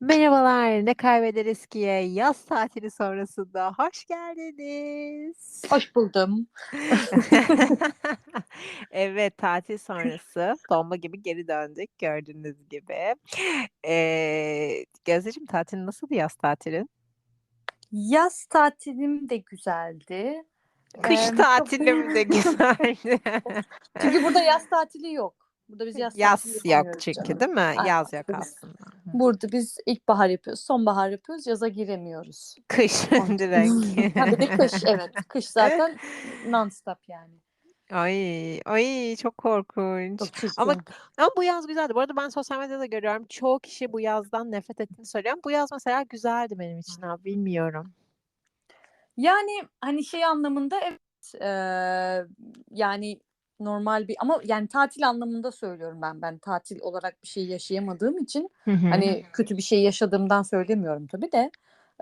Merhabalar, ne kaybederiz ki yaz tatili sonrasında hoş geldiniz. Hoş buldum. Evet, tatil sonrası bomba gibi geri döndük gördüğünüz gibi. Eee, Gözdeciğim tatilin nasıldı yaz tatilin? Yaz tatilim de güzeldi. Kış tatilim de güzeldi. Çünkü burada yaz tatili yok. Burada biz yaz Yaz yok çünkü canım. değil mi? Aynen. Yaz yok aslında. Burada biz ilkbahar yapıyoruz, sonbahar yapıyoruz, yaza giremiyoruz. Kış direkt. Ha bir de kış, evet. Kış zaten non-stop yani. Ay, ay çok korkunç. Çok Ama çirkin. ama bu yaz güzeldi. Bu arada ben sosyal medyada görüyorum. Çoğu kişi bu yazdan nefret ettiğini söylüyor. Bu yaz mesela güzeldi benim için abi. Bilmiyorum. Yani hani şey anlamında evet, eee, yani normal bir ama yani tatil anlamında söylüyorum ben. Ben tatil olarak bir şey yaşayamadığım için Hı hı. hani kötü bir şey yaşadığımdan söylemiyorum tabii de.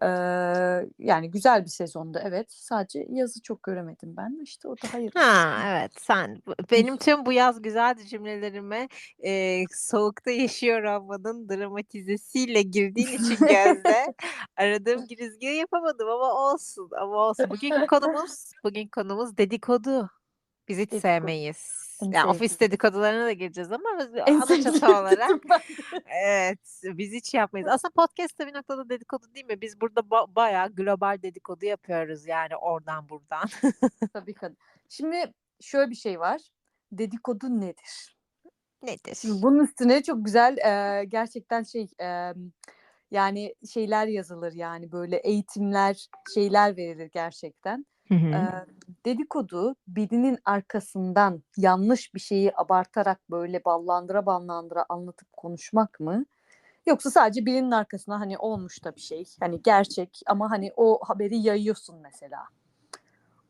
Eee, yani güzel bir sezondu evet. Sadece yazı çok göremedim ben. İşte o da hayırlısı. Ha evet sen benim tüm bu yaz güzeldi cümlelerime e, soğukta yaşıyor olmanın dramatizesiyle girdiğin için gözde aradığım girizgahı yapamadım ama olsun ama olsun. Bugün konumuz bugün konumuz dedikodu. Biz hiç sevmeyiz. En Yani ofis sevdiğim. dedikodularına da gireceğiz ama biz En ana çatı sevdiğim olarak ben evet biz hiç yapmayız. Aslında podcast'te bir noktada dedikodu değil mi? Biz burada ba- bayağı global dedikodu yapıyoruz yani oradan buradan. Tabii ki. Şimdi şöyle bir şey var. Dedikodu nedir? Nedir? Şimdi bunun üstüne çok güzel eee, gerçekten şey emm, yani şeyler yazılır yani böyle eğitimler şeyler verilir gerçekten. Hı hı. Eee, dedikodu birinin arkasından yanlış bir şeyi abartarak böyle ballandıra ballandıra anlatıp konuşmak mı? Yoksa sadece birinin arkasına hani olmuş da bir şey hani gerçek ama hani o haberi yayıyorsun mesela.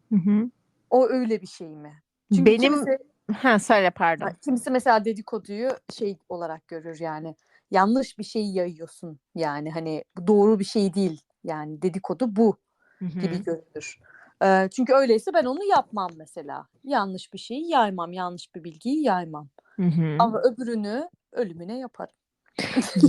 Hı hı. O öyle bir şey mi? Çünkü Benim kimisi ha söyle pardon. Ha, kimisi mesela dedikoduyu şey olarak görür yani yanlış bir şey yayıyorsun yani hani doğru bir şey değil yani dedikodu bu Hı gibi hı. görülür. Ee, çünkü öyleyse ben onu yapmam mesela. Yanlış bir şeyi yaymam, yanlış bir bilgiyi yaymam. Hı hı. Ama öbürünü ölümüne yaparım.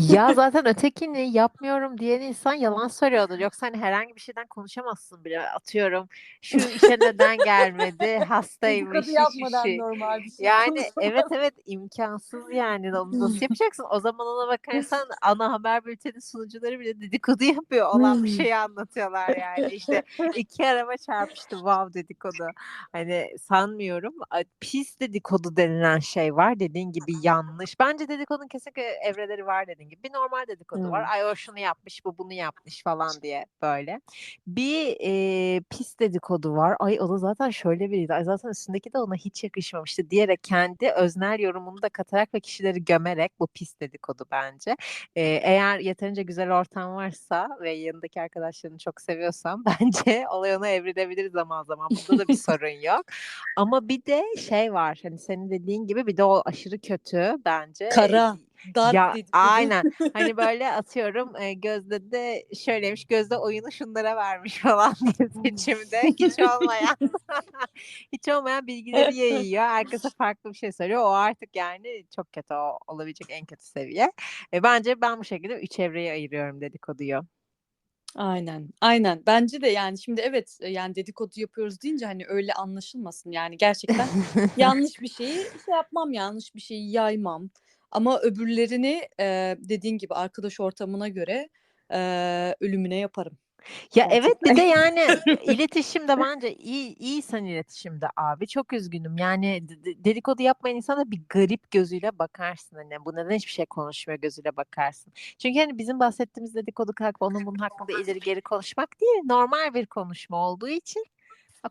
Ya zaten ötekini yapmıyorum diyen insan yalan söylüyordur. Yoksa hani herhangi bir şeyden konuşamazsın bile. Atıyorum şu işe neden gelmedi? Hastaymış, Dedikodu hiç yapmadan işi. normal bir şey Yani evet evet imkansız yani. Onu nasıl yapacaksın? O zaman ona bakarsan ana haber bülteni sunucuları bile dedikodu yapıyor. Olan bir şeyi anlatıyorlar yani. İşte iki araba çarpıştı wow dedikodu. Hani sanmıyorum. A- Pis dedikodu denilen şey var. Dediğin gibi yanlış. Bence dedikodunun kesinlikle evreleri var dediğin gibi. Bir normal dedikodu var. Hmm. Ay o şunu yapmış, bu bunu yapmış falan diye böyle. Bir e, pis dedikodu var. Ay o da zaten şöyle biriydi. Ay zaten üstündeki de ona hiç yakışmamıştı diyerek kendi öznel yorumunu da katarak ve kişileri gömerek bu pis dedikodu bence. E, eğer yeterince güzel ortam varsa ve yanındaki arkadaşlarını çok seviyorsan bence olay ona evrilebilir zaman zaman. Bunda da bir sorun yok. Ama bir de şey var. Hani senin dediğin gibi bir de o aşırı kötü bence. Kara, dark Ya dedikodu. aynen. Hani böyle atıyorum e, Gözde de şöyleymiş. Gözde oyunu şunlara vermiş falan diye seçimde hiç olmayan hiç olmayan bilgileri yayıyor. Herkese farklı bir şey söylüyor. O artık yani çok kötü o olabilecek en kötü seviye. E, bence ben bu şekilde üç evreye ayırıyorum dedikoduyu. Aynen, aynen. Bence de yani şimdi evet e, yani dedikodu yapıyoruz deyince hani öyle anlaşılmasın yani gerçekten yanlış bir şeyi şey yapmam, yanlış bir şeyi yaymam. Ama öbürlerini e, dediğin gibi arkadaş ortamına göre e, ölümüne yaparım. Ya evet bir Gerçekten. de yani iletişim de bence iyi iyisen iletişimde abi çok üzgünüm. Yani de- de- dedikodu yapmayan insana bir garip gözüyle bakarsın hani bu neden hiçbir şey konuşmuyor gözüyle bakarsın. Çünkü hani bizim bahsettiğimiz dedikodu kalkıp onun bunun hakkında ileri geri konuşmak değil normal bir konuşma olduğu için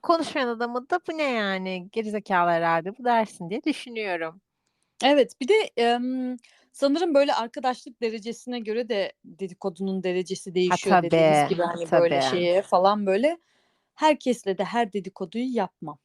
konuşmayan adamı da bu ne yani gerizekalı herhalde bu dersin diye düşünüyorum. Evet, bir de em, sanırım böyle arkadaşlık derecesine göre de dedikodunun derecesi Ha değişiyor dediğimiz tabii gibi hani böyle tabii. şeye falan böyle herkesle de her dedikoduyu yapmam.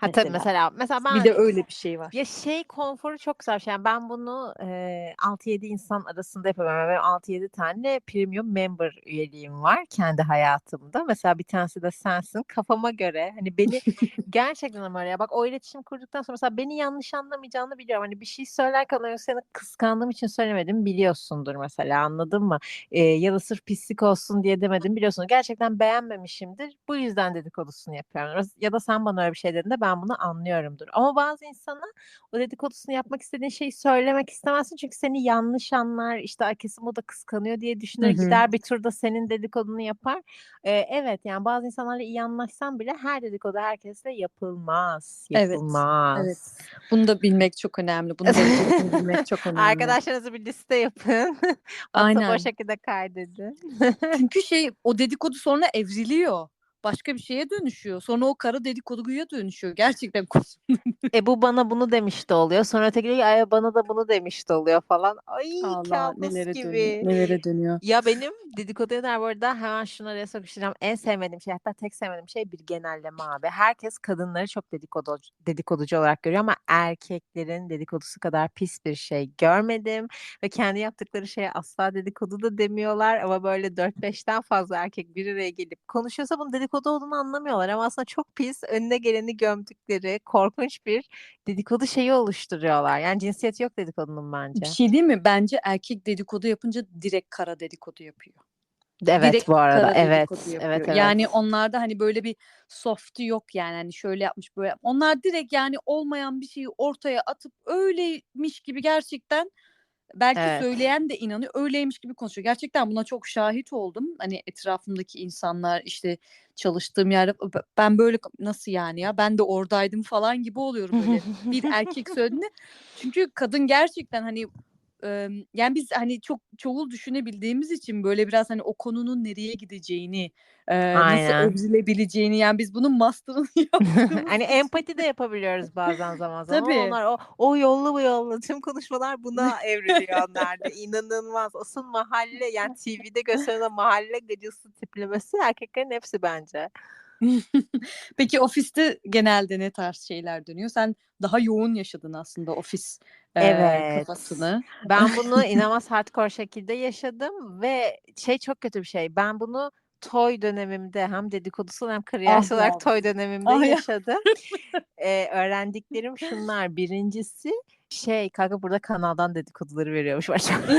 Ha tabii Mesela. mesela mesela ben Bir de öyle bir şey var. ya şey konforu çok güzel bir şey. Yani ben bunu eee 6-7 insan arasında yapıyorum. Benim 6-7 tane premium member üyeliğim var kendi hayatımda. Mesela bir tanesi de sensin. Kafama göre hani beni gerçekten ama öyle ya. Bak o iletişim kurduktan sonra mesela beni yanlış anlamayacağını biliyorum. Hani bir şey söylerken o seni kıskandığım için söylemedim biliyorsundur mesela anladın mı? Eee, ya da sırf pislik olsun diye demedim biliyorsun. Gerçekten beğenmemişimdir. Bu yüzden dedikodusunu yapıyorum. Ya da sen bana öyle bir şey dediğinde ben bunu anlıyorumdur. Ama bazı insana o dedikodusunu yapmak istediğin şeyi söylemek istemezsin. Çünkü seni yanlış anlar. işte "Ay kesin bu da kıskanıyor diye düşünür. Gider bir turda senin dedikodunu yapar. Eee, evet yani bazı insanlarla iyi anlaşsan bile her dedikodu herkesle yapılmaz. Evet. Evet. Yapılmaz. Bunu da bilmek çok önemli. Bunu derecesini bilmek çok önemli. Arkadaşlarınıza bir liste yapın. WhatsApp'a o Aynen. şekilde kaydedin. Çünkü şey o dedikodu sonra evriliyor. Başka bir şeye dönüşüyor. Sonra o kara dedikoduya dönüşüyor. Gerçekten E bu bana bunu demişti oluyor. Sonra öteki diyor ki ay bana da bunu demişti oluyor falan. Ay Allah kabus nelere dönüyor. gibi. Nelere dönüyor. Ya benim dedikoduya dair bu arada hemen şunu araya sokuşturacağım. En sevmediğim şey hatta tek sevmediğim şey bir genelleme abi. Herkes kadınları çok dedikodu, dedikoducu olarak görüyor ama erkeklerin dedikodusu kadar pis bir şey görmedim. Ve kendi yaptıkları şeye asla dedikodu da demiyorlar. Ama böyle 4-5'ten fazla erkek bir araya gelip konuşuyorsa bunun dedikodu olduğunu anlamıyorlar. Ama aslında çok pis önüne geleni gömdükleri korkunç bir dedikodu şeyi oluşturuyorlar. Yani cinsiyeti yok dedikodunun Bir bence. şey değil mi? Bence erkek dedikodu yapınca direkt kara dedikodu yapıyor. Evet Direkt bu arada evet dedikodu evet evet. Yani onlarda hani böyle bir softu yok yani hani şöyle yapmış böyle. Onlar direkt yani olmayan bir şeyi ortaya atıp öyleymiş gibi gerçekten belki Evet. söyleyen de inanıyor öyleymiş gibi konuşuyor. Gerçekten buna çok şahit oldum. Hani etrafımdaki insanlar işte çalıştığım yerde "B- ben böyle nasıl yani ya ben de oradaydım falan gibi oluyorum böyle bir erkek söylediğinde. Çünkü kadın gerçekten hani Yani biz hani çok çoğul düşünebildiğimiz için böyle biraz hani o konunun nereye gideceğini, eee, nasıl Aynen. evrilebileceğini yani biz bunun master'ını yaptığımız Hani empati de yapabiliyoruz bazen zaman zaman ama Tabii. onlar o o yolla bu yolla tüm konuşmalar buna evriliyor onlarda. İnanılmaz. Asıl mahalle yani TV'de gösterilen mahalle gacısı tiplemesi erkeklerin hepsi bence. Peki ofiste genelde ne tarz şeyler dönüyor? Sen daha yoğun yaşadın aslında ofis, eee, Evet. kafasını. Ben bunu inanılmaz hardcore şekilde yaşadım ve şey çok kötü bir şey. Ben bunu toy dönemimde hem dedikodusal hem Ah olarak ya. toy dönemimde Ah ya. yaşadım. Eee, öğrendiklerim şunlar. Birincisi şey kanka burada kanaldan dedikoduları veriyormuş başıma.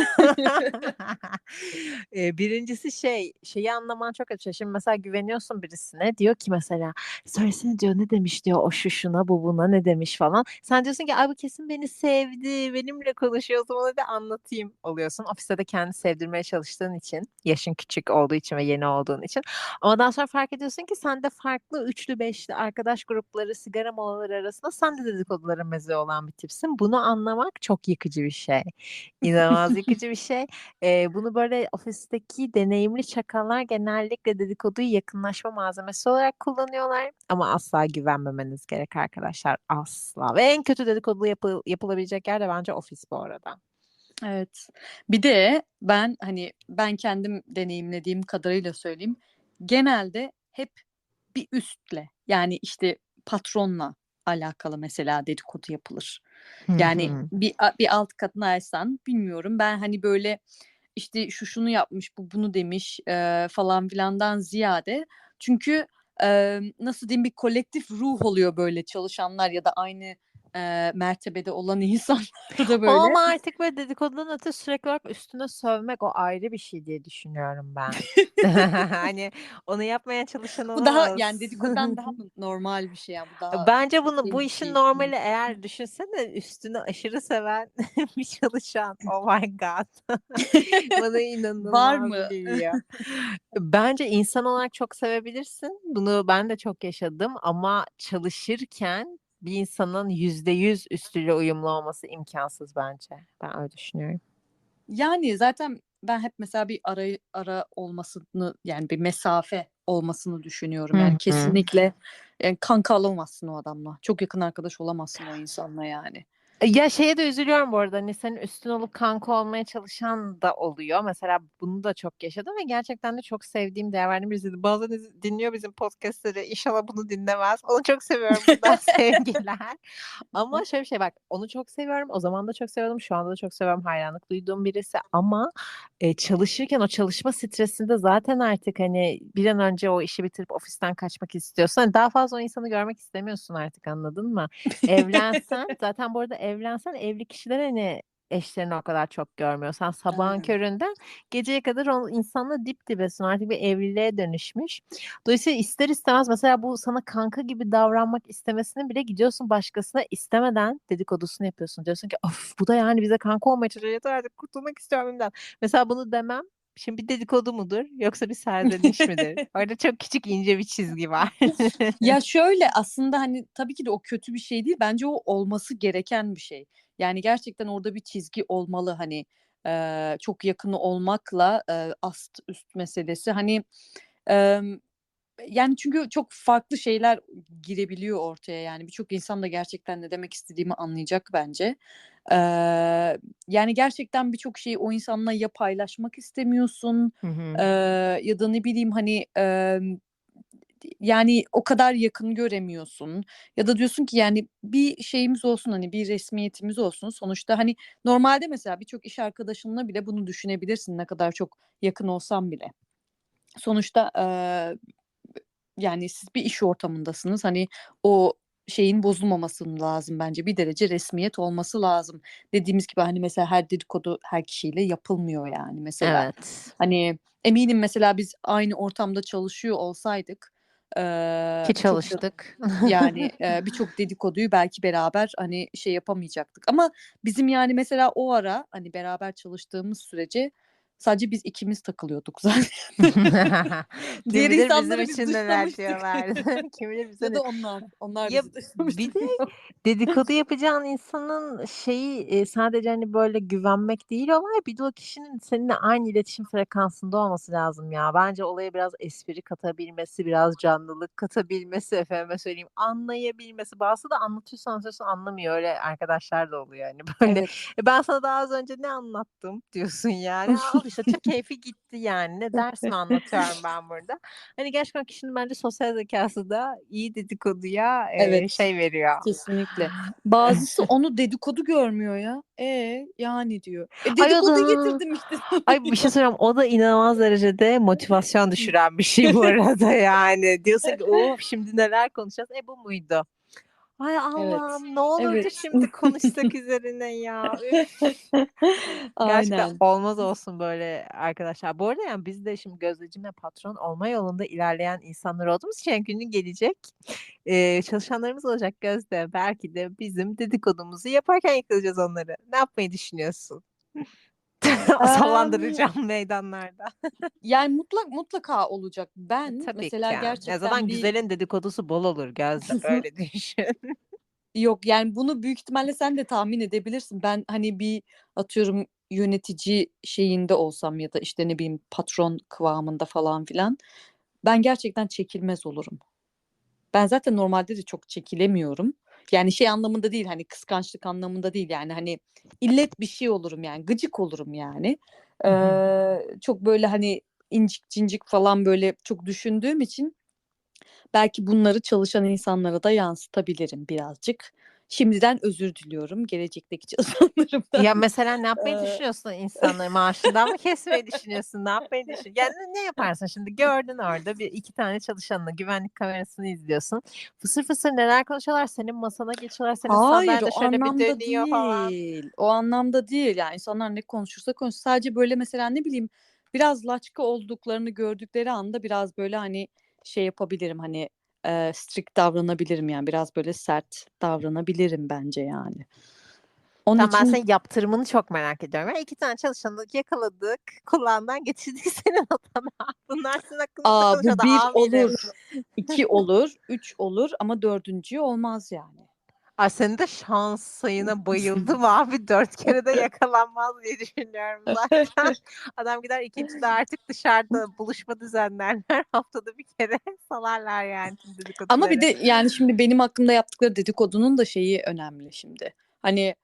Eee, birincisi şey şeyi anlaman çok kötü. Şimdi mesela güveniyorsun birisine diyor ki mesela söylesene diyor ne demiş diyor o şu şuna bu buna ne demiş falan. Sen diyorsun ki abi kesin beni sevdi benimle konuşuyor o zaman hadi anlatayım oluyorsun. Ofiste de kendini sevdirmeye çalıştığın için yaşın küçük olduğu için ve yeni olduğun için. Ama daha sonra fark ediyorsun ki sen de farklı üçlü beşli arkadaş grupları sigara molaları arasında sen de dedikodulara meze olan bir tipsin. Bunu anlamak çok yıkıcı bir şey. İnanılmaz yıkıcı bir şey. Eee, bunu böyle ofisteki deneyimli çakallar genellikle dedikoduyu yakınlaşma malzemesi olarak kullanıyorlar. Ama asla güvenmemeniz gerek arkadaşlar. Asla. Ve en kötü dedikodu yapı yapılabilecek yer de bence ofis bu arada. Evet. Bir de ben hani ben kendim deneyimlediğim kadarıyla söyleyeyim. Genelde hep bir üstle yani işte patronla alakalı mesela dedikodu yapılır. Yani hı. bir bir alt katına aysan bilmiyorum. Ben hani böyle işte şu şunu yapmış, bu bunu demiş eee, falan filandan ziyade çünkü eee, nasıl diyeyim bir kolektif ruh oluyor böyle çalışanlar ya da aynı eee, mertebede olan insanlar da O böyle. ama artık böyle dedikodudan öte sürekli olarak üstüne sövmek o ayrı bir şey diye düşünüyorum ben. Hani onu yapmaya çalışan Bu daha olamaz. yani dedikodudan daha mı normal bir şey yani bu daha Bence bunu şey bu bir işin şey. normali eğer düşünsene üstünü aşırı seven bir çalışan. Oh my god. Bana Var inanılmaz mı? geliyor. Bence insan olarak çok sevebilirsin. Bunu ben de çok yaşadım ama çalışırken bir insanın yüzde yüz üstüyle uyumlu olması imkansız bence. Ben öyle düşünüyorum. Yani zaten ben hep mesela bir ara ara olmasını yani bir mesafe olmasını düşünüyorum. Yani kesinlikle yani kanka olamazsın o adamla. Çok yakın arkadaş olamazsın o insanla yani. Ya şeye de üzülüyorum bu arada hani senin üstün olup kanka olmaya çalışan da oluyor. Mesela bunu da çok yaşadım ve gerçekten de çok sevdiğim, değer verdiğim birisiydi. Bazen iz- dinliyor bizim podcastleri. İnşallah bunu dinlemez. Onu çok seviyorum buradan sevgiler. Ama şöyle bir şey bak onu çok seviyorum. O zaman da çok seviyordum. Şu anda da çok seviyorum. Hayranlık duyduğum birisi. Ama e, çalışırken o çalışma stresinde zaten artık hani bir an önce o işi bitirip ofisten kaçmak istiyorsun. Hani daha fazla o insanı görmek istemiyorsun artık anladın mı? Evlensen zaten bu arada evlensen evli kişiler hani eşlerini o kadar çok görmüyor. Sen sabahın Aynen. köründen geceye kadar o insanla dip dibesin. Artık bir evliliğe dönüşmüş. Dolayısıyla ister istemez mesela bu sana kanka gibi davranmak istemesini bile gidiyorsun başkasına istemeden dedikodusunu yapıyorsun. Diyorsun ki of bu da yani bize kanka olmaya çalışıyor. Yeter artık kurtulmak istiyorum bundan. Mesela bunu demem Şimdi bir dedikodu mudur yoksa bir serzeniş midir? Orada çok küçük ince bir çizgi var. Ya şöyle aslında hani tabii ki de o kötü bir şey değil. Bence o olması gereken bir şey. Yani gerçekten orada bir çizgi olmalı hani eee, çok yakını olmakla eee, ast üst meselesi. Hani em, yani çünkü çok farklı şeyler girebiliyor ortaya yani birçok insan da gerçekten ne demek istediğimi anlayacak bence. Eee, yani gerçekten birçok şeyi o insanla ya paylaşmak istemiyorsun Hı hı. eee, ya da ne bileyim hani em, yani o kadar yakın göremiyorsun ya da diyorsun ki yani bir şeyimiz olsun hani bir resmiyetimiz olsun sonuçta hani normalde mesela birçok iş arkadaşınla bile bunu düşünebilirsin ne kadar çok yakın olsan bile. Sonuçta eee, yani siz bir iş ortamındasınız hani o şeyin bozulmaması lazım bence bir derece resmiyet olması lazım. Dediğimiz gibi hani mesela her dedikodu her kişiyle yapılmıyor yani mesela. Evet. Hani eminim mesela biz aynı ortamda çalışıyor olsaydık eee, Ki çalıştık. yani eee, birçok dedikoduyu belki beraber hani şey yapamayacaktık. Ama bizim yani mesela o ara hani beraber çalıştığımız sürece sadece biz ikimiz takılıyorduk zaten. Kim Diğer bilir insanları bizim biz için neler dışlamıştık. diyorlardı. Kim bilir bize ya ne- da onlar. Onlar Ya bizi dışlamıştı. bir de dedikodu yapacağın insanın şeyi e, sadece hani böyle güvenmek değil olay bir de o kişinin seninle aynı iletişim frekansında olması lazım ya. Bence olaya biraz espri katabilmesi, biraz canlılık katabilmesi, efendime söyleyeyim anlayabilmesi. Bazısı da anlatıyorsun anlatıyorsun anlamıyor öyle arkadaşlar da oluyor yani böyle. Evet. E ben sana daha az önce ne anlattım diyorsun yani. Al çok keyfi gitti yani. Ne ders mi anlatıyorum ben burada? Hani gerçekten kişinin bence sosyal zekası da iyi dedikoduya e, Evet. şey veriyor. Kesinlikle. Bazısı onu dedikodu görmüyor ya. E yani diyor. E Ay dedikodu da- getirdim işte. Ay bir şey söyleyeyim o da inanılmaz derecede motivasyon düşüren bir şey bu arada yani. Diyorsun ki of şimdi neler konuşacağız? E bu muydu? Ay Allah'ım ne olurdu Evet. şimdi konuşsak üzerine ya. Üf. Gerçekten Aynen. olmaz olsun böyle arkadaşlar. Bu arada yani biz de şimdi Gözdeciğimle patron olma yolunda ilerleyen insanlar olduğumuz için günü gelecek. Ee, çalışanlarımız olacak Gözde. Belki de bizim dedikodumuzu yaparken yakalayacağız onları. Ne yapmayı düşünüyorsun? Sallandıracağım meydanlarda. Yani mutlak mutlaka olacak. Ben Tabii mesela ki. Ya gerçekten zaten bir güzelin dedikodusu bol olur Gözde. Öyle düşün. yok yani bunu büyük ihtimalle sen de tahmin edebilirsin. Ben hani bir atıyorum yönetici şeyinde olsam ya da işte ne bileyim patron kıvamında falan filan ben gerçekten çekilmez olurum. Ben zaten normalde de çok çekilemiyorum. Yani şey anlamında değil hani kıskançlık anlamında değil yani hani illet bir şey olurum yani gıcık olurum yani. Ee, çok böyle hani incik cincik falan böyle çok düşündüğüm için belki bunları çalışan insanlara da yansıtabilirim birazcık. Şimdiden özür diliyorum gelecekteki çalışanlarımdan. Ya mesela ne yapmayı düşünüyorsun insanların maaşından mı kesmeyi düşünüyorsun? Ne yapmayı düşün? Yani ne yaparsın şimdi? Gördün orada bir iki tane çalışanını güvenlik kamerasını izliyorsun. Fısır fısır neler konuşuyorlar? Senin masana geçiyorlar. Senin Hayır o şöyle bir anlamda dönüyor falan. değil. O anlamda değil. Yani insanlar ne konuşursa konuş. Sadece böyle mesela ne bileyim biraz laçka olduklarını gördükleri anda biraz böyle hani şey yapabilirim hani eee strict davranabilirim yani biraz böyle sert davranabilirim bence yani. Onun Tamam ben için senin yaptırımını çok merak ediyorum. Yani iki tane çalışanı yakaladık. Kulağından getirdik senin odana. Bunlar sizin hakkınızda aa bu bir amirim. olur, iki olur, üç olur ama dördüncü olmaz yani. Ay senin de şans sayına bayıldım abi. Dört kere de yakalanmaz diye düşünüyorum zaten. Adam gider ikinci de artık dışarıda buluşma düzenlerler. Haftada bir kere salarlar yani dedikoduları. Ama bir de yani şimdi benim hakkımda yaptıkları dedikodunun da şeyi önemli şimdi. Hani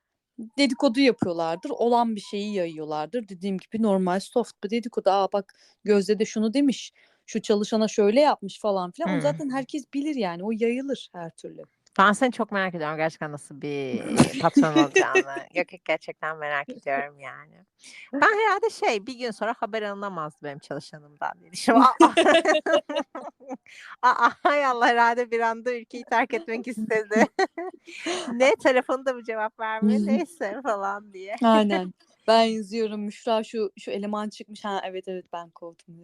dedikodu yapıyorlardır. Olan bir şeyi yayıyorlardır. Dediğim gibi normal soft bir dedikodu. Aa bak Gözde de şunu demiş. Şu çalışana şöyle yapmış falan filan. Onu Hımm. zaten herkes bilir yani. O yayılır her türlü. Ben seni çok merak ediyorum gerçekten nasıl bir patron olacağını. Yok, yok gerçekten merak ediyorum yani. Ben herhâlde şey, bir gün sonra haber alınamazdı benim çalışanımdan diye düşünüyorum. A a hay Allah herhâlde bir anda ülkeyi terk etmek istedi. Ne telefonu da mı cevap vermiyor neyse falan diye. Aynen. Ben yazıyorum Müşra şu şu eleman çıkmış. Ha evet evet ben kovdum.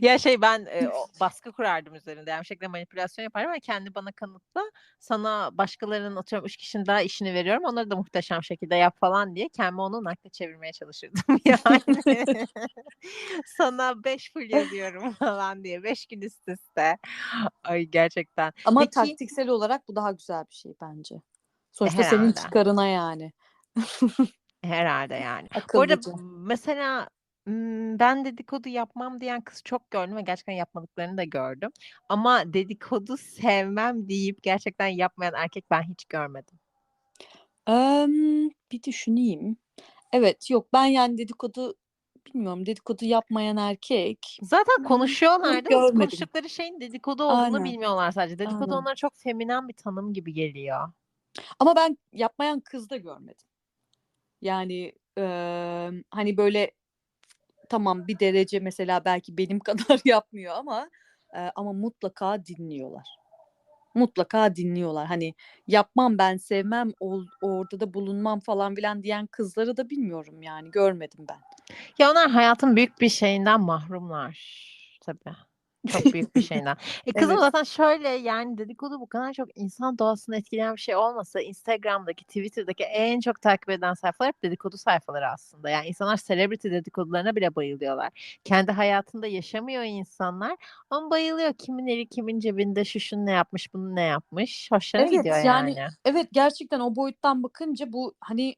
Ya şey ben, o baskı kurardım üzerinde. Yani şekilde manipülasyon yapardım ve kendi bana kanıtla, sana başkalarının atıyorum 3 kişinin daha işini veriyorum. Onları da muhteşem şekilde yap falan diye kendimi onun nakle çevirmeye çalışırdım yani. Sana 5 full yazıyorum falan diye 5 gün üst üste. Ay gerçekten. Ama Peki taktiksel olarak bu daha güzel bir şey bence. Sonuçta senin Herhâlde. çıkarına yani. Herhâlde yani. Bu arada Akıllıca. mesela, ımm, ben dedikodu yapmam diyen kız çok gördüm ve gerçekten yapmadıklarını da gördüm. Ama dedikodu sevmem deyip gerçekten yapmayan erkek ben hiç görmedim. Emm, bir düşüneyim. Evet, yok ben yani dedikodu bilmiyorum dedikodu yapmayan erkek Zaten Hımm, konuşuyorlardı ama görmedim. konuştukları şeyin dedikodu olduğunu Aynen. bilmiyorlar sadece. Dedikodu Aynen. onlara çok feminen bir tanım gibi geliyor. Ama ben yapmayan kız da görmedim. Yani, emm, hani böyle tamam bir derece mesela belki benim kadar yapmıyor ama, eee, ama mutlaka dinliyorlar. Mutlaka dinliyorlar. Hani yapmam ben, sevmem, ol orada da bulunmam falan filan diyen kızları da bilmiyorum yani görmedim ben. Ya onlar hayatın büyük bir şeyinden mahrumlar tabii. Çok büyük bir şeyinden. E, kızım Evet. zaten şöyle yani dedikodu bu kadar çok insan doğasını etkileyen bir şey olmasa Instagram'daki, Twitter'daki en çok takip edilen sayfalar hep dedikodu sayfaları aslında. Yani insanlar celebrity dedikodularına bile bayılıyorlar. Kendi hayatında yaşamıyor insanlar ama bayılıyor. Kimin eli kimin cebinde, şu şunu ne yapmış, bunu ne yapmış. Hoşlarına Evet, gidiyor yani yani. evet gerçekten o boyuttan bakınca bu hani,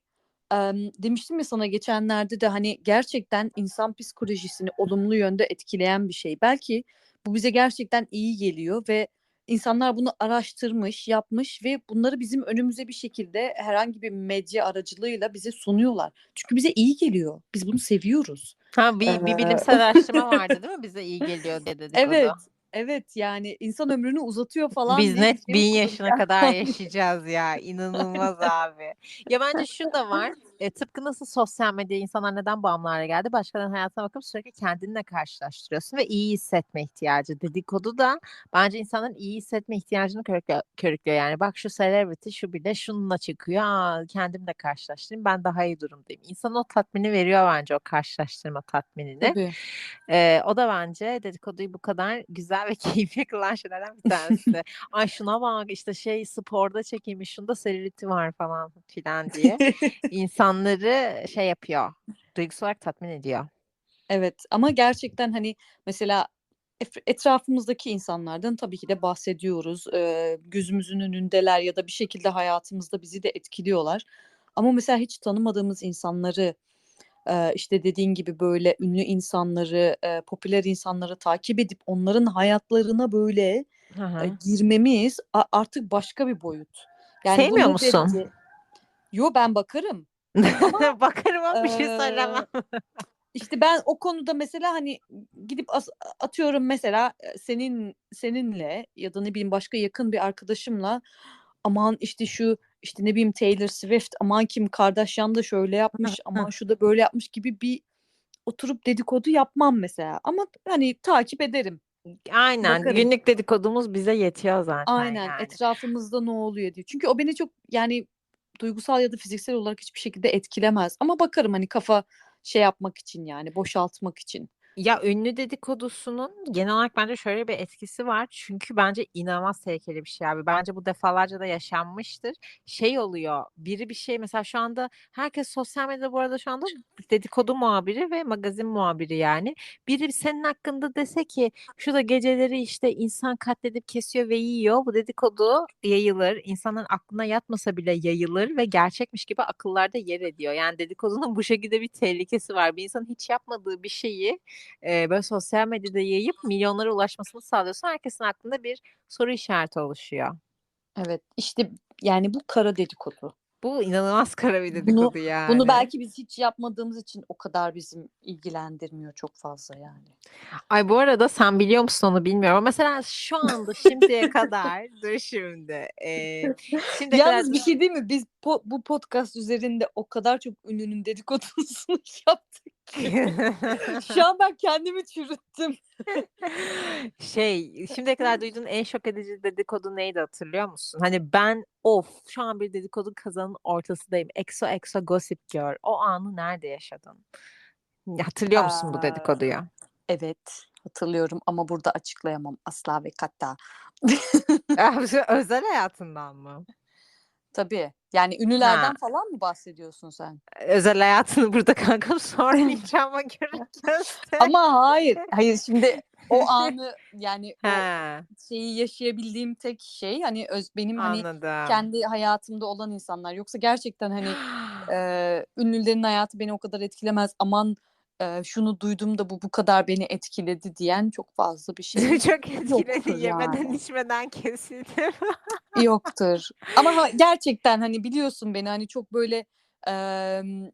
demiştim ya sana geçenlerde de hani gerçekten insan psikolojisini olumlu yönde etkileyen bir şey. Belki bu bize gerçekten iyi geliyor ve insanlar bunu araştırmış, yapmış ve bunları bizim önümüze bir şekilde herhangi bir medya aracılığıyla bize sunuyorlar. Çünkü bize iyi geliyor. Biz bunu seviyoruz. Ha, bir bir Eee bilimsel araştırma vardı değil mi bize iyi geliyor dedikodu? Evet, evet yani insan ömrünü uzatıyor falan Biz bir net 1000 okudum yaşına kadar yaşayacağız ya. İnanılmaz abi. Ya bence şu da var. Eee, tıpkı nasıl sosyal medyaya insanlar neden bağımlı geldi? Başkalarının hayatına bakıp sürekli kendinle karşılaştırıyorsun ve iyi hissetme ihtiyacı. Dedikodu da bence insanların iyi hissetme ihtiyacını körüklüyor körüklüyor. Yani bak şu celebrity şu bile şununla çıkıyor. A, kendimle karşılaştırayım ben daha iyi durumdayım. İnsana o tatmini veriyor bence o karşılaştırma tatminini. Tabii. Eee, o da bence dedikoduyu bu kadar güzel ve keyifli kılan şeylerden bir tanesi. Ay şuna bak işte şey sporda çekilmiş, şunda selüliti var falan filan diye insanları şey yapıyor, duygusal olarak tatmin ediyor. Evet ama gerçekten hani mesela etrafımızdaki insanlardan tabii ki de bahsediyoruz. Eee, gözümüzün önündeler ya da bir şekilde hayatımızda bizi de etkiliyorlar. Ama mesela hiç tanımadığımız insanları, işte dediğin gibi böyle ünlü insanları, popüler insanları takip edip onların hayatlarına böyle, hı. girmemiz artık başka bir boyut. Yani Sevmiyor musun? derece Yo ben bakarım ama, Bakarım ama bir şey söylemem. eee, işte ben o konuda mesela hani gidip as atıyorum mesela, eee, senin seninle ya da ne bileyim başka yakın bir arkadaşımla aman işte şu işte ne bileyim Taylor Swift, aman Kim Kardashian da şöyle yapmış, aman şu da böyle yapmış gibi bir oturup dedikodu yapmam mesela ama hani takip ederim. Aynen, Bakarım. günlük dedikodumuz bize yetiyor zaten Aynen, yani. etrafımızda ne oluyor diye. Çünkü o beni çok yani duygusal ya da fiziksel olarak hiçbir şekilde etkilemez ama bakarım hani kafa şey yapmak için yani boşaltmak için. Ya, ünlü dedikodusunun genel olarak bence şöyle bir etkisi var. Çünkü bence inanılmaz tehlikeli bir şey abi. Bence bu defalarca da yaşanmıştır. Şey oluyor, biri bir şey mesela şu anda herkes sosyal medyada bu arada şu anda dedikodu muhabiri ve magazin muhabiri yani. Biri senin hakkında dese ki şu da geceleri işte insan katledip kesiyor ve yiyor. Bu dedikodu yayılır. İnsanların aklına yatmasa bile yayılır ve gerçekmiş gibi akıllarda yer ediyor. Yani dedikodunun bu şekilde bir tehlikesi var. Bir insanın hiç yapmadığı bir şeyi, eee, böyle sosyal medyada yayıp milyonlara ulaşmasını sağlıyorsun. Herkesin aklında bir soru işareti oluşuyor. Evet, işte yani bu kara dedikodu. Bu inanılmaz kara bir Bunu dedikodu yani. bunu belki biz hiç yapmadığımız için o kadar bizim ilgilendirmiyor çok fazla yani. Ay bu arada sen biliyor musun onu bilmiyorum. ama Mesela şu anda şimdiye kadar dur şimdi. şimdiye kadar Yalnız bir şey değil mi? Biz po- bu podcast üzerinde o kadar çok ünlünün dedikodusunu yaptık. Şu an ben kendimi çürüttüm. şey şimdiye kadar duyduğun en şok edici dedikodu neydi hatırlıyor musun? Hani ben of şu an bir dedikodu kazanın ortasındayım. Exo exo gossip girl. O anı nerede yaşadın? Hatırlıyor musun bu Aa, dedikoduyu? evet hatırlıyorum ama burada açıklayamam asla ve kata. Özel hayatından mı? Tabii. Yani ünlülerden Ha. falan mı bahsediyorsun sen? Özel hayatını burada kankam sormayacağıma göre göster. Ama hayır. Hayır şimdi o anı yani o şeyi yaşayabildiğim tek şey hani öz, benim hani anladım. kendi hayatımda olan insanlar. Yoksa gerçekten hani e, ünlülerin hayatı beni o kadar etkilemez. Aman e, şunu duydum da bu bu kadar beni etkiledi diyen çok fazla bir şey Çok etkiledi yoktur yemeden yani. içmeden kesildi. Yoktur. Ama ha- gerçekten hani biliyorsun beni hani çok böyle em,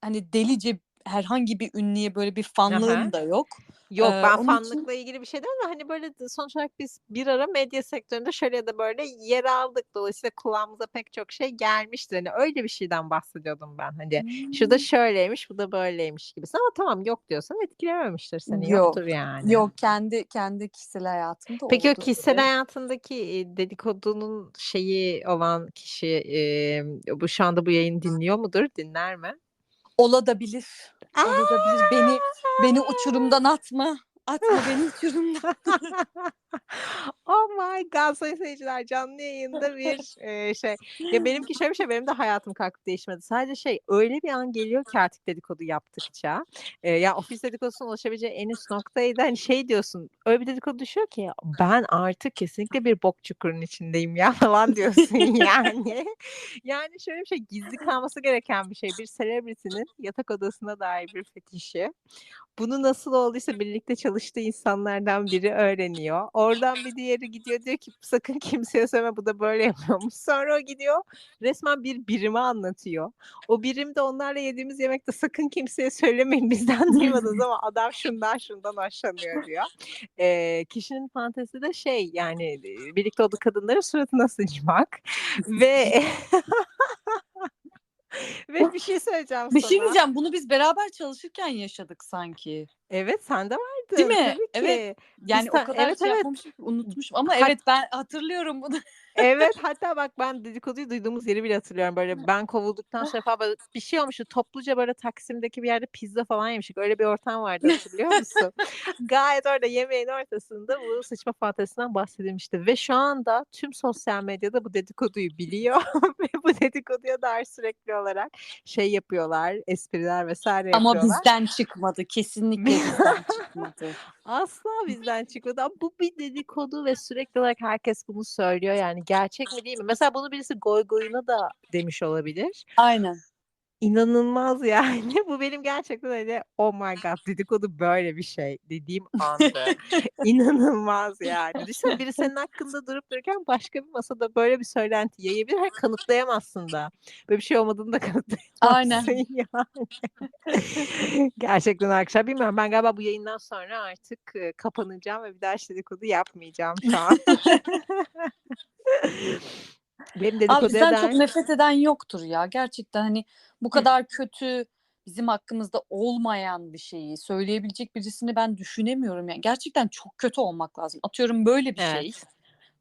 hani delice herhangi bir ünlüye böyle bir fanlığım Aha. da yok. Yok Ee, ben onun için fanlıkla ilgili bir şey değil ama hani böyle sonuç olarak biz bir ara medya sektöründe şöyle ya da böyle yer aldık. Dolayısıyla kulağımıza pek çok şey gelmişti. Hani öyle bir şeyden bahsediyordum ben. Hani şurada Hmm, şöyleymiş bu da böyleymiş gibisi ama tamam yok diyorsan etkilememiştir seni yok. yoktur yani. Yok kendi kendi kişisel hayatımda Peki o kişisel öyle. hayatındaki e, dedikodunun şeyi olan kişi e, bu şu anda bu yayını dinliyor mudur? Dinler mi? Olabilir. Olabilir. Beni beni uçurumdan atma. Atma beni uçurumdan. oh my god sayın seyirciler canlı yayında bir e, şey. Ya benimki şöyle bir şey benim de hayatım kalkıp değişmedi. Sadece şey öyle bir an geliyor ki artık dedikodu yaptıkça. E, ya ofis dedikodusuna ulaşabileceği en üst noktaydı. Hani şey diyorsun öyle bir dedikodu düşüyor ki ben artık kesinlikle bir bok çukurun içindeyim ya falan diyorsun yani. Yani şöyle bir şey gizli kalması gereken bir şey. Bir celebrity'nin yatak odasına dair bir fetişi. Bunu nasıl olduysa birlikte çalıştığı insanlardan biri öğreniyor. Oradan bir diğeri gidiyor diyor ki sakın kimseye söyleme bu da böyle yapıyormuş. Sonra o gidiyor resmen bir birimi anlatıyor. O birim de onlarla yediğimiz yemekte sakın kimseye söylemeyin bizden duymadınız ama adam şundan şundan hoşlanıyor diyor. Ee, kişinin fantezisi de şey yani e, birlikte olduğu kadınların suratına sıçmak ve ve bir şey söyleyeceğim Bir şey sana. diyeceğim. Bunu biz beraber çalışırken yaşadık sanki. Evet sen de Değil mi? tabii Evet. ki. Yani Biz o kadar evet şey evet. yapmamışım ki unutmuşum ama Hat- evet ben hatırlıyorum bunu. Evet hatta bak ben dedikoduyu duyduğumuz yeri bile hatırlıyorum. Böyle ben kovulduktan sonra falan böyle bir şey olmuştu. Topluca böyle Taksim'deki bir yerde pizza falan yemiştik. Öyle bir ortam vardı hatırlıyor musun? Gayet orada yemeğin ortasında bu sıçma fantezisinden bahsedilmişti. Ve şu anda tüm sosyal medyada bu dedikoduyu biliyor. Ve bu dedikoduya dair sürekli olarak şey yapıyorlar. Espriler vesaire Ama yapıyorlar. bizden çıkmadı. Kesinlikle bizden çıkmadı. Asla bizden çıkmadı. Ama bu bir dedikodu ve sürekli olarak herkes bunu söylüyor. Yani gerçek mi değil mi? Mesela bunu birisi goy goyuna da demiş olabilir. Aynen. İnanılmaz yani. Bu benim gerçekten hani oh my god dedikodu böyle bir şey dediğim andı. İnanılmaz yani. Düşünsene biri senin hakkında durup dururken başka bir masada böyle bir söylenti yayabilir. Hayır, kanıtlayamazsın da. Böyle bir şey olmadığını da Aynen. kanıtlayamazsın yani. Gerçekten arkadaşlar bilmiyorum. Ben galiba bu yayından sonra artık kapanacağım ve bir daha hiç dedikodu yapmayacağım şu an. Benim Abi dedikoduya bizden çok nefret eden yoktur ya. Gerçekten hani bu kadar kötü bizim hakkımızda olmayan bir şeyi söyleyebilecek birisini ben düşünemiyorum. Yani gerçekten çok kötü olmak lazım. Atıyorum böyle bir şey. Evet.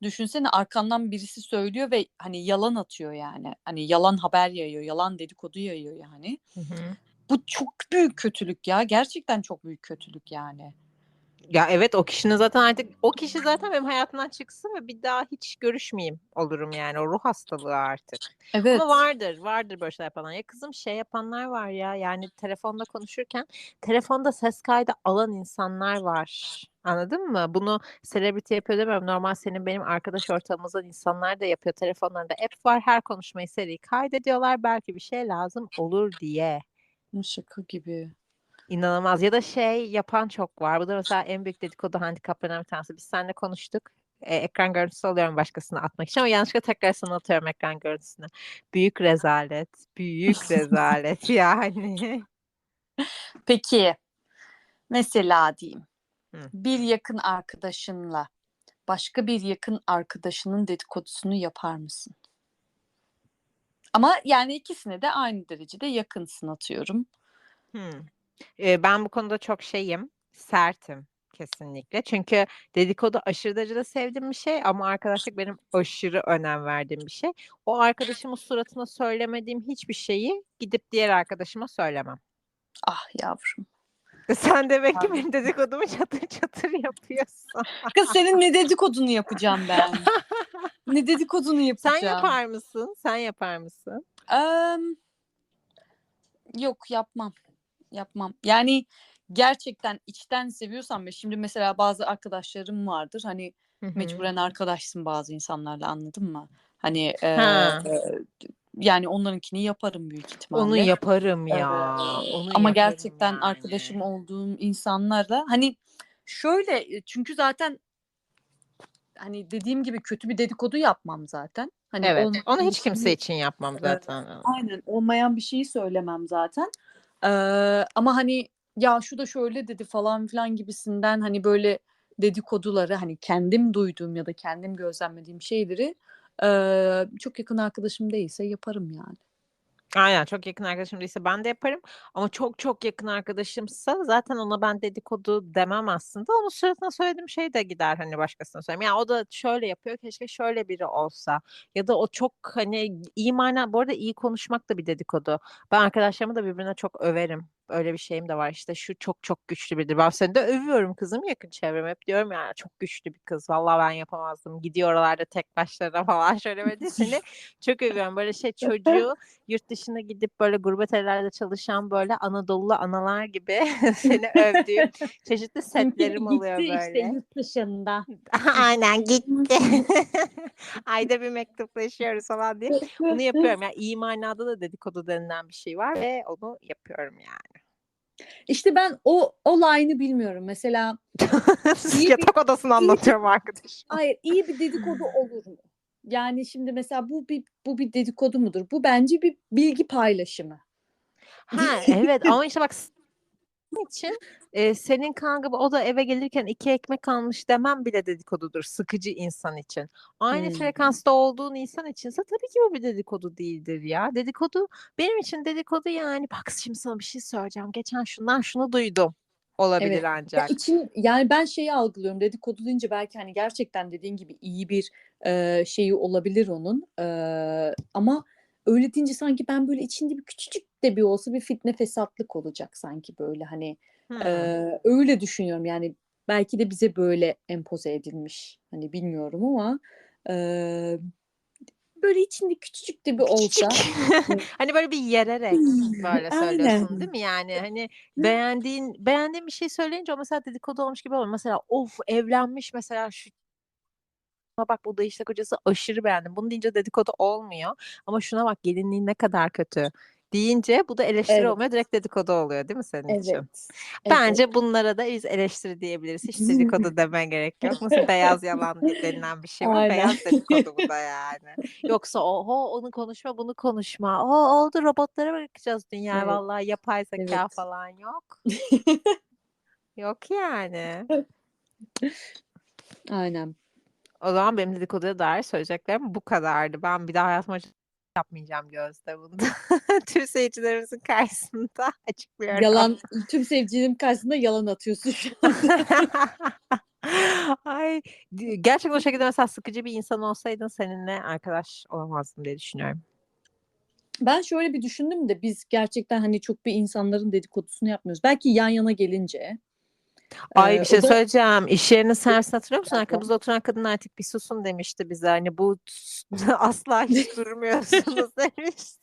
Düşünsene arkandan birisi söylüyor ve hani yalan atıyor yani. Hani yalan haber yayıyor, yalan dedikodu yayıyor yani. Hı hı. Bu çok büyük kötülük ya. Gerçekten çok büyük kötülük yani. Ya evet o kişinin zaten artık o kişi zaten benim hayatımdan çıksın ve bir daha hiç görüşmeyeyim olurum yani o ruh hastalığı artık. Evet. Ama vardır vardır böyle şeyler yapanlar. Ya kızım şey yapanlar var ya yani telefonda konuşurken telefonda ses kaydı alan insanlar var. Anladın mı? Bunu celebrity yapıyor demiyorum. Normal senin benim arkadaş ortamımızdan insanlar da yapıyor. Telefonlarında app var. Her konuşmayı seri kaydediyorlar. Belki bir şey lazım olur diye. Şaka gibi. İnanılmaz. Ya da şey yapan çok var. Bu da mesela en büyük dedikodu handikaplarından bir tanesi. Biz seninle konuştuk. e, ekran görüntüsü alıyorum başkasına atmak için ama yanlışlıkla tekrar sana atıyorum ekran görüntüsünü. Büyük rezalet. Büyük rezalet yani. Peki mesela diyeyim Hı. bir yakın arkadaşınla başka bir yakın arkadaşının dedikodusunu yapar mısın? Ama yani ikisine de aynı derecede yakınsın atıyorum. Hmm. Ee, ben bu konuda çok şeyim, sertim kesinlikle. Çünkü dedikodu aşırı derecede sevdiğim bir şey ama arkadaşlık benim aşırı önem verdiğim bir şey. O arkadaşımın suratına söylemediğim hiçbir şeyi gidip diğer arkadaşıma söylemem. Ah yavrum. Sen demek ki benim dedikodumu çatır çatır yapıyorsun. Kız senin ne dedikodunu yapacağım ben? ne dedikodunu yapacağım? Sen yapar mısın? Sen yapar mısın? Em, yok yapmam. Yapmam. Yani gerçekten içten seviyorsam ve şimdi mesela bazı arkadaşlarım vardır. Hani Hı hı. mecburen arkadaşsın bazı insanlarla anladın mı? Hani e, Ha. e, yani onlarınkini yaparım büyük ihtimalle. Onu yaparım ya. Onu ama yaparım gerçekten yani. arkadaşım olduğum insanlarla hani şöyle e, çünkü zaten hani dediğim gibi kötü bir dedikodu yapmam zaten. Hani Evet. Onu hiç kimse için yapmam zaten. Aynen olmayan bir şeyi söylemem zaten. Ee, ama hani ya şu da şöyle dedi falan filan gibisinden hani böyle dedikoduları hani kendim duyduğum ya da kendim gözlemlediğim şeyleri eee, çok yakın arkadaşım değilse yaparım yani. Aynen çok yakın arkadaşım değilse ben de yaparım. Ama çok çok yakın arkadaşımsa zaten ona ben dedikodu demem aslında. Onun suratına söylediğim şey de gider hani başkasına söyleyeyim. Ya o da şöyle yapıyor keşke şöyle biri olsa. Ya da o çok hani iyi mana bu arada iyi konuşmak da bir dedikodu. Ben arkadaşlarımı da birbirine çok överim. Öyle bir şeyim de var işte şu çok çok güçlü biridir. Ben seni de övüyorum kızım yakın çevrem. Hep diyorum ya çok güçlü bir kız. Vallahi ben yapamazdım. Gidiyor oralarda tek başlarına falan şöyle böyle seni çok övüyorum. Böyle şey çocuğu yurt dışına gidip böyle gurbet ellerde çalışan böyle Anadolu analar gibi seni övdüğüm çeşitli setlerim oluyor böyle. yurt dışında. Aynen gitti. Ayda bir mektuplaşıyoruz falan diye. Bunu yapıyorum. Yani iyi manada da dedikodu denilen bir şey var ve onu yapıyorum yani. İşte ben o o line'ı bilmiyorum. Mesela İyi bir- Yatak odasını anlatıyorum arkadaşım. hayır iyi bir dedikodu olur mu? Yani şimdi mesela bu bir bu bir dedikodu mudur? Bu bence bir bilgi paylaşımı. Ha evet ama işte bak için e, senin kanka o da eve gelirken iki ekmek almış demem bile dedikodudur sıkıcı insan için. Aynı Hmm. frekansta olduğun insan içinse tabii ki bu bir dedikodu değildir ya. Dedikodu benim için dedikodu yani bak şimdi sana bir şey söyleyeceğim. Geçen şundan şunu duydum. Olabilir Evet. Ya ancak. için yani ben şeyi algılıyorum dedikodu deyince belki hani gerçekten dediğin gibi iyi bir e, şeyi olabilir onun E, ama öyle deyince sanki ben böyle içinde bir küçücük de bir olsa bir fitne fesatlık olacak sanki böyle hani Hmm. e, öyle düşünüyorum yani belki de bize böyle empoze edilmiş hani bilmiyorum ama e, böyle içinde küçücük de bir olsa Küçük. hani böyle bir yererek böyle söylüyorsun Aynen. değil mi? Yani hani beğendiğin beğendiğin bir şey söyleyince o mesela dedikodu olmuş gibi olur. Mesela of evlenmiş mesela şu "Şuna bak bu da işte kocası aşırı beğendim. Bunu deyince dedikodu olmuyor. Ama şuna bak gelinliğin ne kadar kötü deyince bu da eleştiri Evet. olmuyor. Direkt dedikodu oluyor değil mi senin için? evet. Bence bunlara da biz eleştiri diyebiliriz. Hiç dedikodu demeye gerek yok. Nasıl beyaz yalan denilen bir şey. Aynen. Beyaz dedikodu bu da yani. Yoksa oho onu konuşma bunu konuşma. O oldu robotlara bırakacağız dünyayı. Evet. Vallahi yapay zeka Evet. falan yok. Yok yani. Aynen. O zaman benim dedikoduya dair söyleyeceklerim bu kadardı. Ben bir daha hayatıma yapmayacağım Gözde bunu da. Tüm seyircilerimizin karşısında açıklıyorum. Yalan tüm sevgililerim karşısında yalan atıyorsun şu an. Ay gerçekten o şekilde mesela sıkıcı bir insan olsaydın seninle arkadaş olamazdım diye düşünüyorum. Ben şöyle bir düşündüm de biz gerçekten hani çok bir insanların dedikodusunu yapmıyoruz. Belki yan yana gelince. Ay Ee, bir şey o da- söyleyeceğim. İş yerinin servisini hatırlıyor musun? Arkamızda oturan kadın artık bir susun demişti bize. Hani bu asla hiç durmuyorsunuz demişti.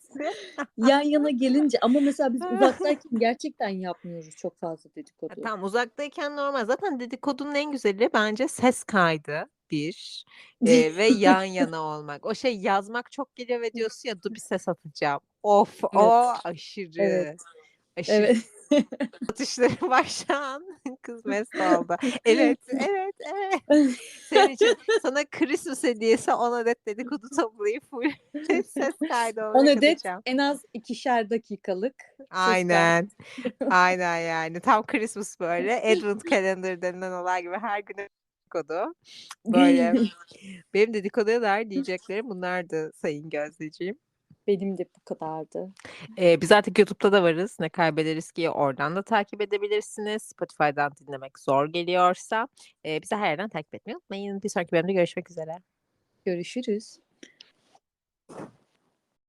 yan yana gelince ama mesela biz uzaktayken gerçekten yapmıyoruz çok fazla dedikodu. Tamam uzaktayken normal. Zaten dedikodunun en güzeli bence ses kaydı bir e, ve yan yana olmak. O şey yazmak çok geliyor ve diyorsun ya dur bir ses atacağım. Of o aşırı. Evet. Aşırı Evet. Atışları var şu an. Kız mest oldu. Evet, evet. evet. Senin için sana Christmas hediyesi 10 adet dedikodu toplayıp full ses kaydı 10 olarak adet atacağım. en az ikişer dakikalık. Aynen. Aynen yani. Tam Christmas böyle. Advent Calendar denilen olay gibi her gün dedikodu. Böyle. Benim dedikoduya dair diyeceklerim bunlardı sayın Gözdeciğim. Benim de bu kadardı. Ee, biz artık YouTube'da da varız. Ne kaybederiz ki oradan da takip edebilirsiniz. Spotify'dan dinlemek zor geliyorsa. Ee, bizi her yerden takip etmeyi unutmayın. Bir sonraki bölümde görüşmek üzere. Görüşürüz.